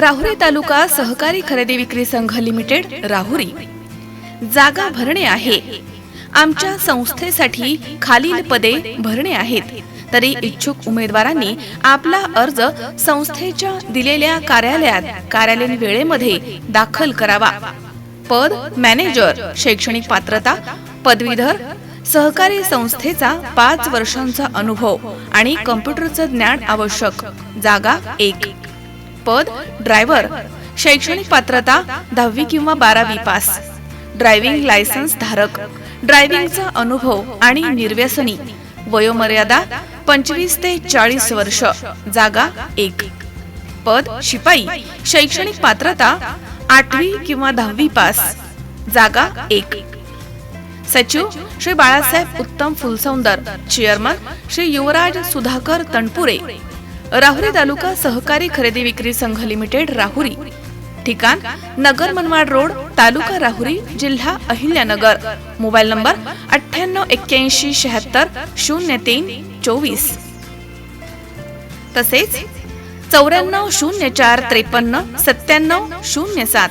राहुरी तालुका सहकारी खरेदी विक्री संघ लिमिटेड राहुरी. जागा भरणे आहे. आमच्या संस्थेसाठी खालील पदे भरणे आहेत. तरी इच्छुक उमेदवारांनी आपला अर्ज संस्थेच्या दिलेल्या कार्यालयात कार्यालयीन वेळेमध्ये दाखल करावा. पद मॅनेजर शैक्षणिक पात्रता पदवीधर सहकारी संस्थेचा पाच वर्षांचा अनुभव आणि कम्प्युटरचं ज्ञान आवश्यक. जागा एक. पद ड्रायव्हर शैक्षणिक पात्रता दहावी किंवा बारावी पास. ड्रायव्हिंग लायसन्स धारक. ड्रायव्हिंगचा अनुभव आणि निर्व्यसनी. वयोमर्यादा पंचवीस ते चाळीस वर्ष. जागा एक. पद शिपाई. शैक्षणिक पात्रता आठवी किंवा दहावी पास. जागा एक. सचिव श्री बाळासाहेब उत्तम फुलसौंदर. चेअरमन श्री युवराज सुधाकर तणपुरे राहुरी तालुका सहकारी खरेदी विक्री संघ लिमिटेड राहुरी. ठिकाण नगर मनमाड रोड तालुका राहुरी जिल्हा अहिल्यानगर. मोबाईल नंबर अठ्ठ्याण्णव एक्क्याऐंशी शहात्तर शून्य तीन चोवीस. तसेच चौऱ्याण्णव शून्य चार त्रेपन्न सत्त्याण्णव शून्य सात.